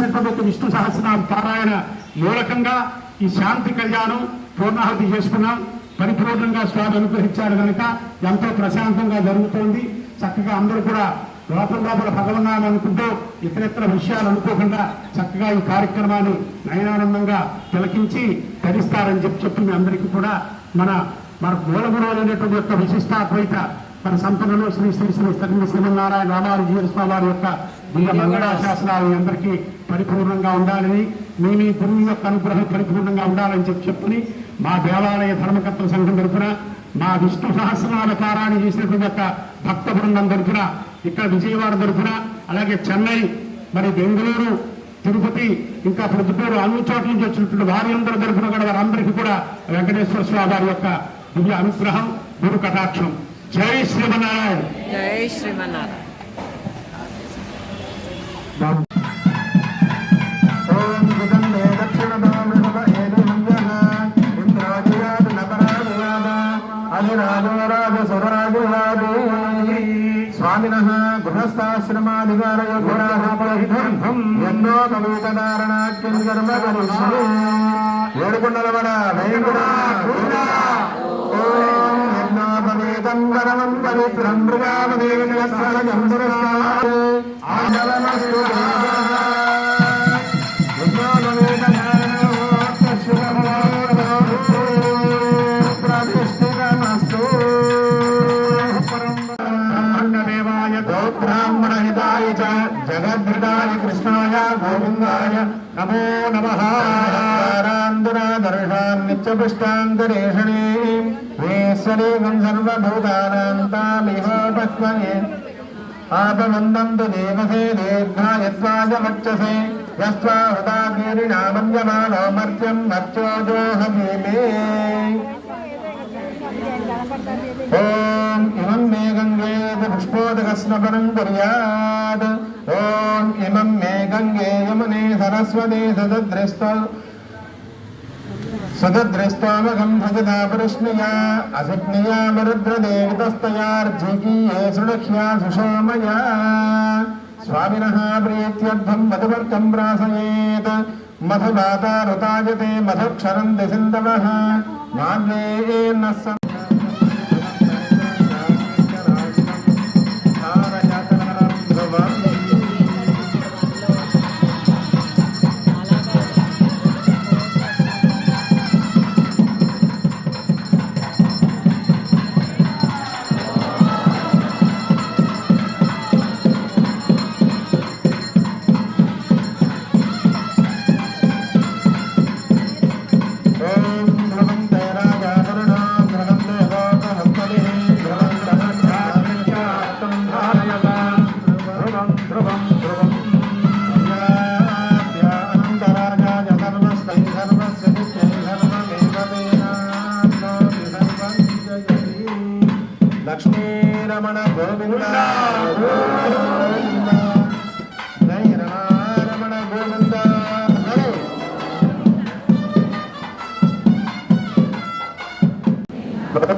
చేసినటువంటి విష్ణు సహస్రనామ పారాయణ మూలకంగా ఈ శాంతి కళ్యాణం పూర్ణాహుతి చేసుకున్నాం పరిపూర్ణంగా స్వామి అనుగ్రహించారు కనుక ఎంతో ప్రశాంతంగా జరుగుతోంది చక్కగా అందరూ కూడా లోపల లోపల భగవన్నామని అనుకుంటూ ఇతరితర విషయాలు అనుకోకుండా చక్కగా ఈ కార్యక్రమాన్ని నయనానందంగా తిలకించి ధరిస్తారని చెప్పి చెప్పి మీ అందరికీ కూడా మన మన మూలగురువులైనటువంటి యొక్క విశిష్టాద్వైత మన సంపదలో శ్రీ శ్రీ శ్రీ శ్రీ శ్రీమన్నారాయణ రామానుజీ స్వామి వారి యొక్క మన మంగళాశాసనాలు శాసనాలు అందరికీ పరిపూర్ణంగా ఉండాలని మీ మీ గురువు యొక్క అనుగ్రహం పరిపూర్ణంగా ఉండాలని చెప్పి చెప్పుని మా దేవాలయ ధర్మకర్తల సంఘం తరఫున మా విష్ణు సహస్రనామ పారాయణ చేసినటువంటి యొక్క భక్త బృందం తరఫున ఇక్కడ విజయవాడ తరఫున అలాగే చెన్నై మరి బెంగళూరు తిరుపతి ఇంకా ప్రతిపేరు అన్ని చోట్ల నుంచి వచ్చినటువంటి వారందరి తరఫున కూడా వారందరికీ కూడా వెంకటేశ్వర స్వామి వారి యొక్క దివ్య అనుగ్రహం గురు కటాక్షం. జై శ్రీమన్నారాయణ. జై శ్రీమన్నారాయణ. స్వామినః గృహస్థాశ్రమాధికారయ గుణాపరిధం ఎన్నో కవితనారణాఖ్యం కర్మ కరిష్యే ఏడుకొండలవడ వేంకుడా ఓం ఎన్నో పవేతం వరమం పవిత్రం మృగామదేవి సహజం సురస్తా ఆదరమస్తు బ్రహ్మాండదేవాయ గోబ్రాహ్మణహితాయ చ జగద్భితాయ కృష్ణాయ గోవిందాయ నమో నమః. దర్శాన్ నిత్యపుష్టాంతరేషణే. వేశ్వరేకం దేవసే దీర్ఘాయత్వాయ వక్షసే యస్వా హృదాగీరిణామంజమానో మర్త్యం మర్చోజోహమీమే ఓం ఇమం మే గంగేత పుష్పోదకస్నపనం కుర్యాద్ ఓం ఇమం మే గంగే యమునే సరస్వతి సదద్రస్త సదద్రస్తామగం భగదా పరుష్ణయా అసక్నియా సులక్ష్యా సుషోమయా స్వామినః ప్రీత్యర్థం మధువర్గం ప్రాసయేత్ మధుమాతారుతాయతే మధుక్షరంతి సింధవః మాగ్నేన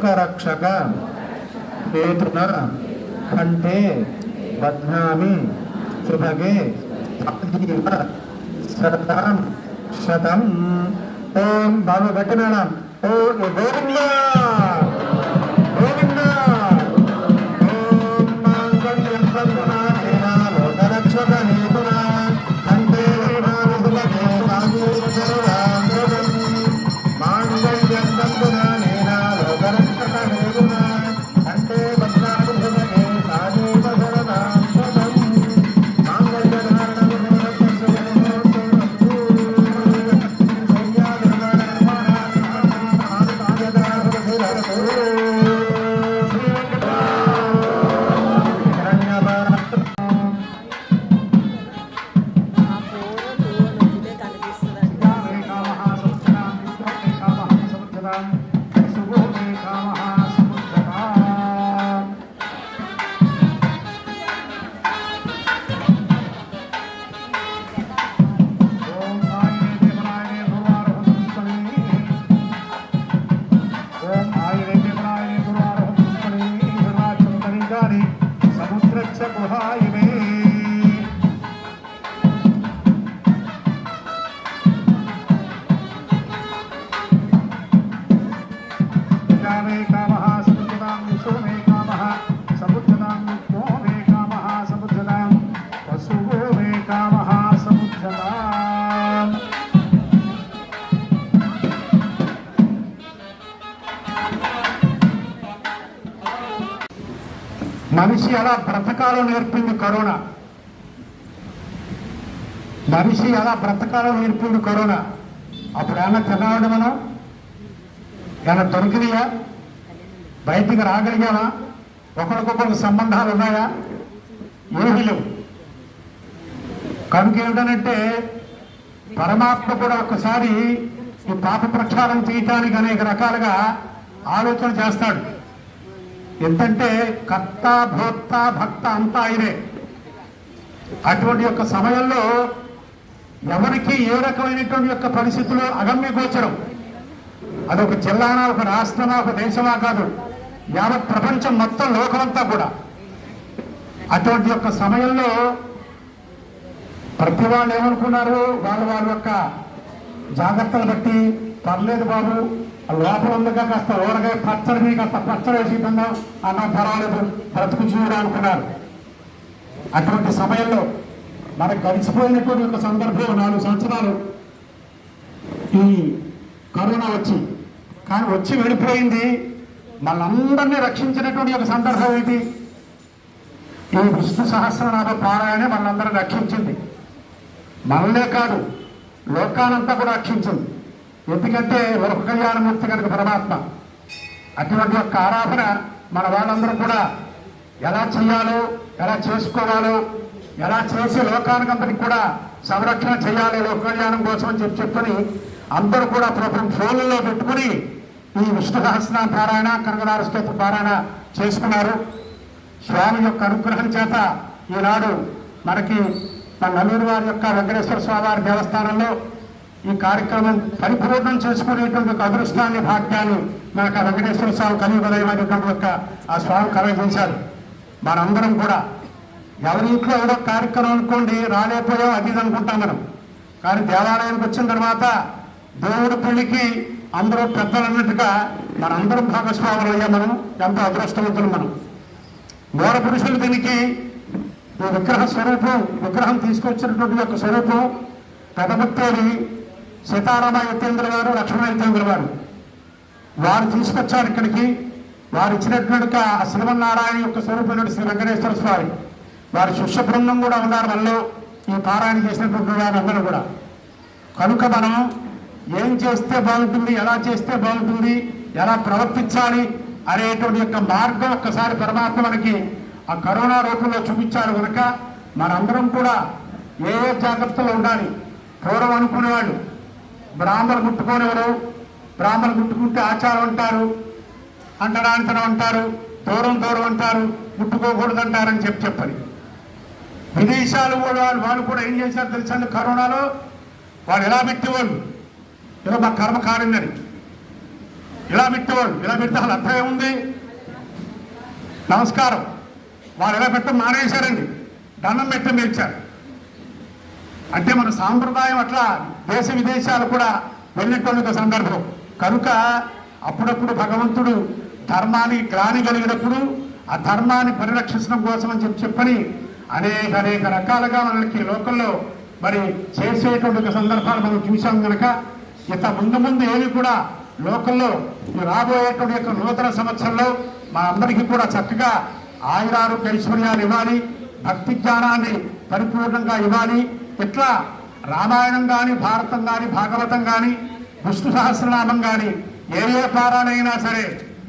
లోకరక్షక హేతున కంటే బధ్నామి సుభగే ఆజీవ శతం శతం ఓం బాబు గట్టి మేడం ఓ గోవిందా మనిషి ఎలా బ్రతకాలో నేర్పింది కరోనా. మనిషి ఎలా బ్రతకాలో నేర్పింది కరోనా? అప్పుడు ఏమన్నా తిన్నాడు మనం? ఏమైనా దొరికినాయా? బయటికి రాగలిగామా? ఒకరికొకరికి సంబంధాలు ఉన్నాయా? ఏమీ లేవు. కనుక ఏమిటనంటే పరమాత్మ కూడా ఒకసారి ఈ పాప ప్రక్షాళన చేయటానికి అనేక రకాలుగా ఆలోచన చేస్తాడు. ఎంతంటే కర్త భోక్త భక్త అంతా ఆయనే. అటువంటి యొక్క సమయంలో ఎవరికి ఏ రకమైనటువంటి యొక్క పరిస్థితులు అగమ్య గోచరం? అదొక జిల్లానా ఒక రాష్ట్రమా ఒక దేశమా కాదు. యావత్ ప్రపంచం మొత్తం లోకమంతా కూడా. అటువంటి యొక్క సమయంలో ప్రతి వాళ్ళు ఏమనుకున్నారు? వాళ్ళ వాళ్ళ యొక్క జాగ్రత్తలు బట్టి పర్లేదు బాబు లోపల ఉందిగా కాస్త ఊరగాయ పచ్చడి మీద కాస్త పచ్చడి వేసి తిందాం. అన్న పర్వాలేదు బ్రతుకు చూడ అనుకున్నారు. అటువంటి సమయంలో మనకు గడిచిపోయినటువంటి ఒక సందర్భం నాలుగు సంవత్సరాలు ఈ కరోనా వచ్చి కానీ వచ్చి వెళ్ళిపోయింది. మనందరినీ రక్షించినటువంటి ఒక సందర్భం ఏంటి ఈ విష్ణు సహస్రనామ పారాయణే మనందరిని రక్షించింది. మనలే కాదు లోకానంతా కూడా రక్షించింది. ఎందుకంటే వరకు కళ్యాణమూర్తి కనుక పరమాత్మ అటువంటి యొక్క ఆరాధన మన వాళ్ళందరూ కూడా ఎలా చేయాలో ఎలా చేసుకోవాలో ఎలా చేసి లోకానికంతటికి కూడా సంరక్షణ చేయాలి లోక కళ్యాణం కోసం అని చెప్పి చెప్పుకొని అందరూ కూడా ప్రభుత్వం ఫోన్లలో పెట్టుకుని ఈ విష్ణు సహస్ర పారాయణ కనకదార స్తోత్ర పారాయణ చేసుకున్నారు. స్వామి యొక్క అనుగ్రహం చేత ఈనాడు మనకి మన నల్లూరు వారి యొక్క వెంకటేశ్వర స్వామి వారి దేవస్థానంలో ఈ కార్యక్రమం పరిపూర్ణం చేసుకునేటువంటి ఒక అదృష్టాన్ని భాగ్యాన్ని మనకు వెంకటేశ్వర స్వామి కలియుగదైనటువంటి యొక్క ఆ స్వామి కలగించారు. మనందరం కూడా ఎవరి ఇంట్లో ఏదో కార్యక్రమం అనుకోండి రాలేకపోయాం అది ఇది అనుకుంటాం మనం. కానీ దేవాలయానికి వచ్చిన తర్వాత దేవుడి పెళ్ళికి అందరూ పెద్దలు అన్నట్టుగా మనందరం భాగస్వాములు అయ్యా మనం ఎంతో అదృష్టవంతులు మనం. మూల పురుషులు దీనికి ఈ విగ్రహ స్వరూపం విగ్రహం తీసుకొచ్చినటువంటి యొక్క స్వరూపం పెదముత్తేరి సీతారామ యతేంద్ర గారు లక్ష్మణ యతేంద్ర గారు. వారు తీసుకొచ్చారు ఇక్కడికి. వారు ఇచ్చినటువంటి ఆ శ్రీమన్నారాయణ యొక్క స్వరూపుడు శ్రీ వెంకటేశ్వర స్వామి వారి శిష్య బృందం కూడా ఉన్నారు మనలో ఈ పారాయణ చేసినటువంటి వారందరూ కూడా. కనుక మనం ఏం చేస్తే బాగుంటుంది ఎలా చేస్తే బాగుంటుంది ఎలా ప్రవర్తించాలి అనేటువంటి యొక్క మార్గం ఒక్కసారి పరమాత్మ మనకి ఆ కరోనా రూపంలో చూపించారు కనుక మనందరం కూడా ఏ ఏ జాగ్రత్తలు ఉండాలి పూర్వం అనుకునేవాళ్ళు. బ్రాహ్మణులు ముట్టుకోనివారు బ్రాహ్మణులు ముట్టుకుంటే ఆచారం అంటారు అంటడాంతరం అంటారు దూరం దూరం అంటారు ముట్టుకోకూడదు అంటారని చెప్పి చెప్పని. విదేశాలు కూడా వాళ్ళు వాళ్ళు కూడా ఏం చేశారు తెలుసండి కరోనాలో? వాళ్ళు ఎలా పెట్టేవాళ్ళు ఏదో మా కర్మ కాడిందని ఇలా పెట్టేవాళ్ళు ఇలా పెడితే అసలు అర్థం ఏముంది? నమస్కారం. వాళ్ళు ఎలా పెట్టడం మానేశారండి. దండం పెట్టడం మెచ్చారు అంటే మన సాంప్రదాయం అట్లా దేశ విదేశాలు కూడా వెళ్ళినటువంటి సందర్భం. కనుక అప్పుడప్పుడు భగవంతుడు ధర్మాన్ని గ్లాని కలిగినప్పుడు ఆ ధర్మాన్ని పరిరక్షించడం కోసం అని చెప్పి చెప్పని అనేక అనేక రకాలుగా మనకి లోకంలో మరి చేసేటువంటి సందర్భాలు మనం చూసాం కనుక ఇంత ముందు ముందు ఏవి కూడా లోకంలో రాబోయేటువంటి యొక్క నూతన సంవత్సరంలో మా అందరికీ కూడా చక్కగా ఆయురారోగ్య ఐశ్వర్యాలు ఇవ్వాలి భక్తి జ్ఞానాన్ని పరిపూర్ణంగా ఇవ్వాలి. ఇట్లా రామాయణం కానీ భారతం కానీ భాగవతం కానీ విష్ణు సహస్రనామం కానీ ఏ ఏ పారాయణైనా సరే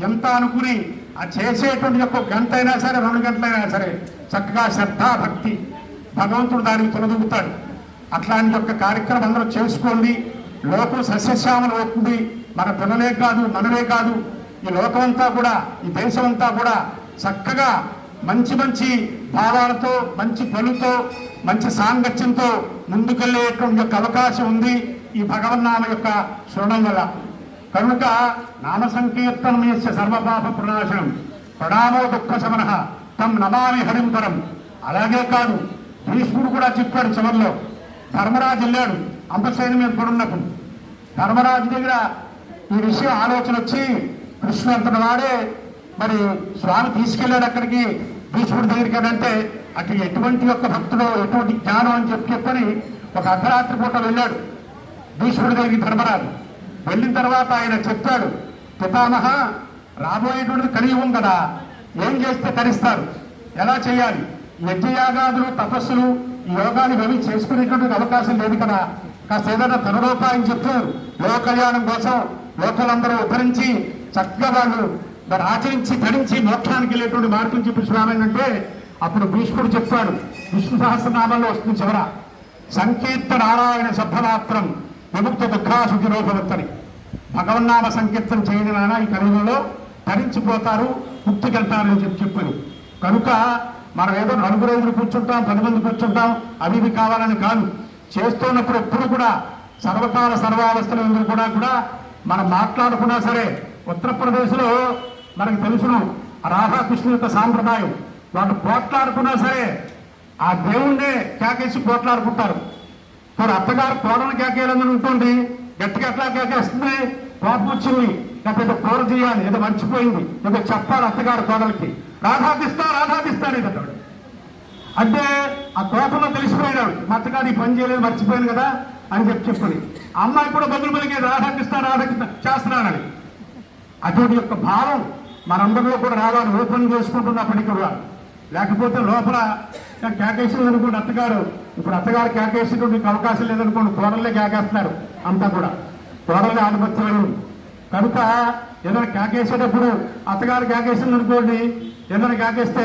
ఎంత అనుకుని ఆ చేసేటువంటి యొక్క గంట అయినా సరే రెండు గంటలైనా సరే చక్కగా శ్రద్ధ భక్తి భగవంతుడు దానికి తొలదొగుతాడు అట్లాంటి యొక్క కార్యక్రమం అందరూ చేసుకోండి. లోకం సస్యశ్యామలు అవుతుంది. మన పిల్లలే కాదు మనమే కాదు. ఈ లోకమంతా కూడా ఈ దేశం అంతా కూడా చక్కగా మంచి మంచి భావాలతో మంచి పలుతో మంచి సాంగత్యంతో ముందుకెళ్ళేటువంటి యొక్క అవకాశం ఉంది ఈ భగవన్నామ యొక్క శృణం వల్ల. కనుక నామ సంకీర్తనం యొక్క సర్వపాప ప్రణాశనం ప్రణామో దుఃఖ శమన తం నమామి హరింపరం అలాగే కాదు భీష్ముడు కూడా చెప్పాడు చివరిలో ధర్మరాజు వెళ్ళాడు అంపశైన మీద పడున్నప్పుడు. ధర్మరాజు దగ్గర ఈ విషయం ఆలోచన వచ్చి కృష్ణు అంతటి వాడే మరి స్వామి తీసుకెళ్ళాడు అక్కడికి భీష్ముడి దగ్గరికి అని అంటే అటు ఎటువంటి యొక్క భక్తుడు ఎటువంటి జ్ఞానం అని చెప్పి చెప్పని ఒక అర్ధరాత్రి పూట వెళ్ళాడు. భీష్ముడి దగ్గరికి ధర్మరాజు వెళ్ళిన తర్వాత ఆయన చెప్పాడు పితామహ రాబోయేటువంటిది కలియుగం కదా. ఏం చేస్తే తరిస్తారు? ఎలా చేయాలి? యజ్ఞయాగాదులు తపస్సులు ఈ యోగాలు ఇవన్నీ చేసుకునేటువంటి అవకాశం లేదు కదా. కాస్త ఏదైనా తరుణోపాయం చెప్తూ లోక కళ్యాణం కోసం లోకలందరూ ఉద్ధరించి చక్కగా వాళ్ళు మరి ఆచరించి ధరించి మోక్షానికి వెళ్ళేటువంటి మార్గం చెప్పి అంటే అప్పుడు భీష్ముడు చెప్పాడు విష్ణు సహస్రనామంలో వస్తుంది చివర సంకీర్త నారాయణ శబ్దమాత్రం విముక్త దుఃఖాసుఖి రూపవత్తని భగవన్నామ సంకీర్తన చేయని నాన్న ఈ కలియుగంలో ధరించిపోతారు అని చెప్పి చెప్పారు. కనుక మనం ఏదో నలుగు రోజులు కూర్చుంటాం పది మంది కూర్చుంటాం అవి ఇవి కావాలని కాదు. చేస్తున్నప్పుడు ఎప్పుడు కూడా సర్వకాల సర్వావస్థల ఎందుకు కూడా కూడా మనం మాట్లాడుకున్నా సరే ఉత్తరప్రదేశ్లో మనకు తెలుసును రాధాకృష్ణ యొక్క సాంప్రదాయం. వాళ్ళు పోట్లాడుకున్నా సరే ఆ దేవుణ్ణే కేకేసి పోట్లాడుకుంటారు. మరి అత్తగారు కోడలు కేకేయాలని ఉంటుంది గట్టిగా ఎట్లా కేకేస్తుంది? కోపం వచ్చింది. లేకపోతే కూర చేయాలి ఏదో మర్చిపోయింది. ఏదో చెప్పాలి అత్తగారు కోడలికి. రాధాదిస్తా రాధాకిస్తాడు అనేది అంటే ఆ కోపంలో తెలిసిపోయినాడు. మా అత్తగారు ఈ పని చేయలేదు మర్చిపోయాను కదా అని చెప్పి చెప్పుకుని అమ్మాయి కూడా బదులు పలికి రాధాకిస్తా రాధాకిస్తా చేస్తున్నాడని అటువంటి యొక్క భావం మనందరిలో కూడా రావాలి ఓపెన్ చేసుకుంటున్నప్పటికీ కూడా. లేకపోతే లోపల కేకేసింది అనుకోండి అత్తగారు. ఇప్పుడు అత్తగారు కేకేసేటువంటి అవకాశం లేదనుకోండి కోడలే కేకేస్తున్నారు అంతా కూడా. కోడలే ఆధిపత్యం కనుక ఏదైనా కేకేసేటప్పుడు అత్తగారు కేకేసింది అనుకోండి ఏదైనా కేకేస్తే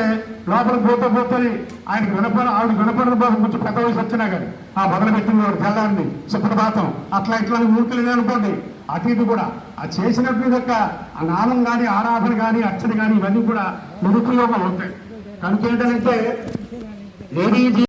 లోపల పోతే పోతుంది ఆయనకి వినపడ ఆవిడ వినపడిన బాబు కొంచెం పెద్ద వయసు వచ్చినా కానీ ఆ మొదలు పెట్టింది వాడు తెల్లారిని సుప్రభాతం. అట్లా ఇట్లా ఊరికి లేదనుకోండి అటు ఇటు కూడా. ఆ చేసినటువంటి యొక్క ఆ నామం కానీ ఆరాధన కానీ అర్చన కానీ ఇవన్నీ కూడా నిరుపయోగం అవుతాయి. కనుక ఏంటంటే లేడీ